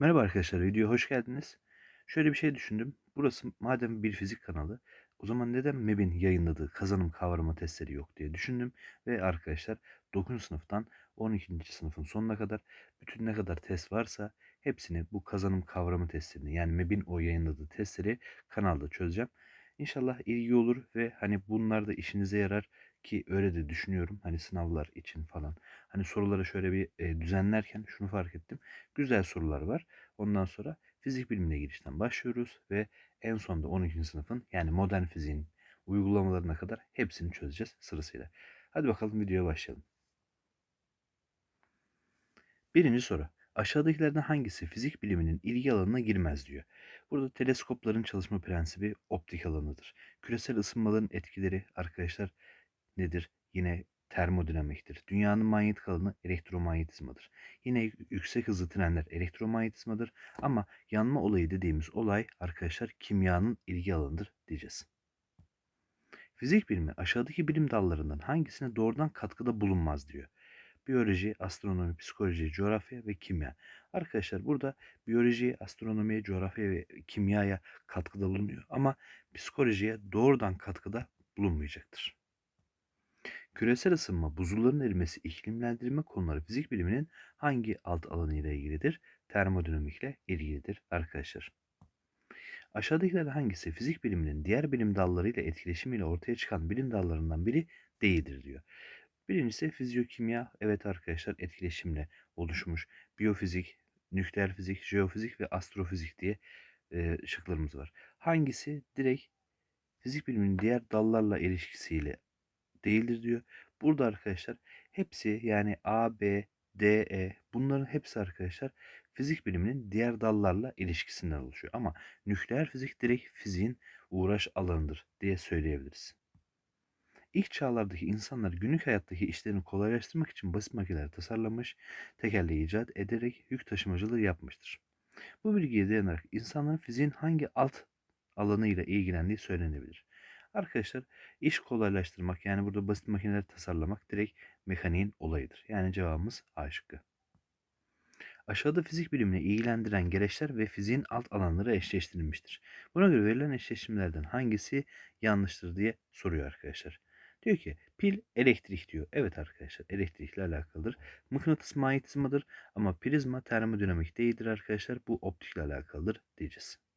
Merhaba arkadaşlar, videoya hoş geldiniz. Şöyle bir şey düşündüm. Burası madem bir fizik kanalı, o zaman neden MEB'in yayınladığı kazanım kavrama testleri yok diye düşündüm. Ve arkadaşlar 9. sınıftan 12. sınıfın sonuna kadar bütün ne kadar test varsa hepsini bu kazanım kavrama testlerini yani MEB'in o yayınladığı testleri kanalda çözeceğim. İnşallah ilgi olur ve hani bunlar da işinize yarar ki öyle de düşünüyorum. Hani sınavlar için falan. Hani soruları şöyle bir e, düzenlerken şunu fark ettim. Güzel sorular var. Ondan sonra fizik bilimine girişten başlıyoruz ve en sonunda 12. sınıfın yani modern fiziğin uygulamalarına kadar hepsini çözeceğiz sırasıyla. Hadi bakalım videoya başlayalım. Birinci soru. Aşağıdakilerden hangisi fizik biliminin ilgi alanına girmez diyor. Burada teleskopların çalışma prensibi optik alanıdır. Küresel ısınmaların etkileri arkadaşlar nedir? Yine termodinamiktir. Dünyanın manyetik alanı elektromanyetizmadır. Yine yüksek hızlı trenler elektromanyetizmadır. Ama yanma olayı dediğimiz olay arkadaşlar kimyanın ilgi alanıdır diyeceğiz. Fizik bilimi aşağıdaki bilim dallarından hangisine doğrudan katkıda bulunmaz diyor. Biyoloji, astronomi, psikoloji, coğrafya ve kimya. Arkadaşlar burada biyoloji, astronomiye, coğrafya ve kimyaya katkıda bulunuyor ama psikolojiye doğrudan katkıda bulunmayacaktır. Küresel ısınma, buzulların erimesi, iklimlendirme konuları fizik biliminin hangi alt alanı ile ilgilidir? Termodinamikle ilgilidir arkadaşlar. Aşağıdakilerden hangisi fizik biliminin diğer bilim dallarıyla etkileşimiyle ortaya çıkan bilim dallarından biri değildir diyor. Birincisi fizyokimya. Evet arkadaşlar etkileşimle oluşmuş. Biyofizik, nükleer fizik, jeofizik ve astrofizik diye e, şıklarımız var. Hangisi direkt fizik biliminin diğer dallarla ilişkisiyle değildir diyor. Burada arkadaşlar hepsi yani A, B, D, E bunların hepsi arkadaşlar fizik biliminin diğer dallarla ilişkisinden oluşuyor. Ama nükleer fizik direkt fiziğin uğraş alanıdır diye söyleyebiliriz. İlk çağlardaki insanlar günlük hayattaki işlerini kolaylaştırmak için basit makineler tasarlamış, tekerleği icat ederek yük taşımacılığı yapmıştır. Bu bilgiye dayanarak insanların fiziğin hangi alt alanıyla ilgilendiği söylenebilir. Arkadaşlar iş kolaylaştırmak yani burada basit makineler tasarlamak direkt mekaniğin olayıdır. Yani cevabımız A şıkkı. Aşağıda fizik bilimini ilgilendiren gereçler ve fiziğin alt alanları eşleştirilmiştir. Buna göre verilen eşleştirmelerden hangisi yanlıştır diye soruyor arkadaşlar. Diyor ki pil elektrik diyor. Evet arkadaşlar elektrikle alakalıdır. Mıknatıs manyetizmadır ama prizma termodinamik değildir arkadaşlar. Bu optikle alakalıdır diyeceğiz.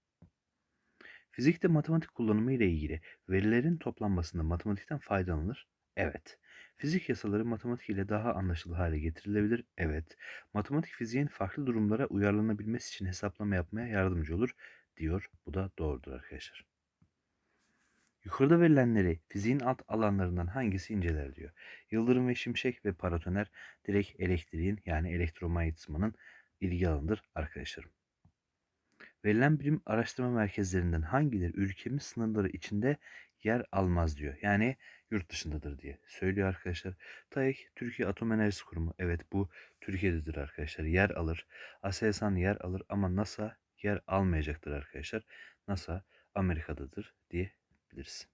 Fizikte matematik kullanımı ile ilgili verilerin toplanmasında matematikten faydalanılır. Evet. Fizik yasaları matematik ile daha anlaşılır hale getirilebilir. Evet. Matematik fiziğin farklı durumlara uyarlanabilmesi için hesaplama yapmaya yardımcı olur diyor. Bu da doğrudur arkadaşlar. Yukarıda verilenleri fiziğin alt alanlarından hangisi inceler diyor. Yıldırım ve şimşek ve paratoner direkt elektriğin yani elektromanyetizmanın ilgi alanıdır arkadaşlarım. Verilen bilim araştırma merkezlerinden hangileri ülkemiz sınırları içinde yer almaz diyor. Yani yurt dışındadır diye söylüyor arkadaşlar. TAEK Türkiye Atom Enerjisi Kurumu. Evet bu Türkiye'dedir arkadaşlar. Yer alır. ASELSAN yer alır ama NASA yer almayacaktır arkadaşlar. NASA Amerika'dadır diyebiliriz.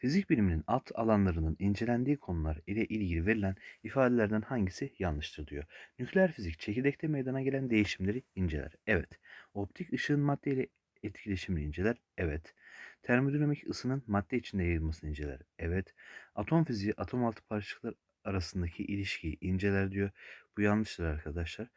Fizik biliminin alt alanlarının incelendiği konular ile ilgili verilen ifadelerden hangisi yanlıştır diyor. Nükleer fizik çekirdekte meydana gelen değişimleri inceler. Evet. Optik ışığın madde ile etkileşimini inceler. Evet. Termodinamik ısının madde içinde yayılmasını inceler. Evet. Atom fiziği atom altı parçacıklar arasındaki ilişkiyi inceler diyor. Bu yanlıştır arkadaşlar.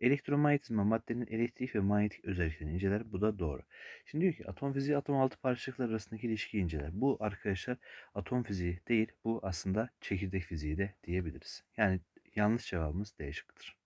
Elektromanyetizma maddenin elektrik ve manyetik özelliklerini inceler. Bu da doğru. Şimdi diyor ki atom fiziği atom altı parçacıklar arasındaki ilişkiyi inceler. Bu arkadaşlar atom fiziği değil. Bu aslında çekirdek fiziği de diyebiliriz. Yani yanlış cevabımız D şıkkıdır.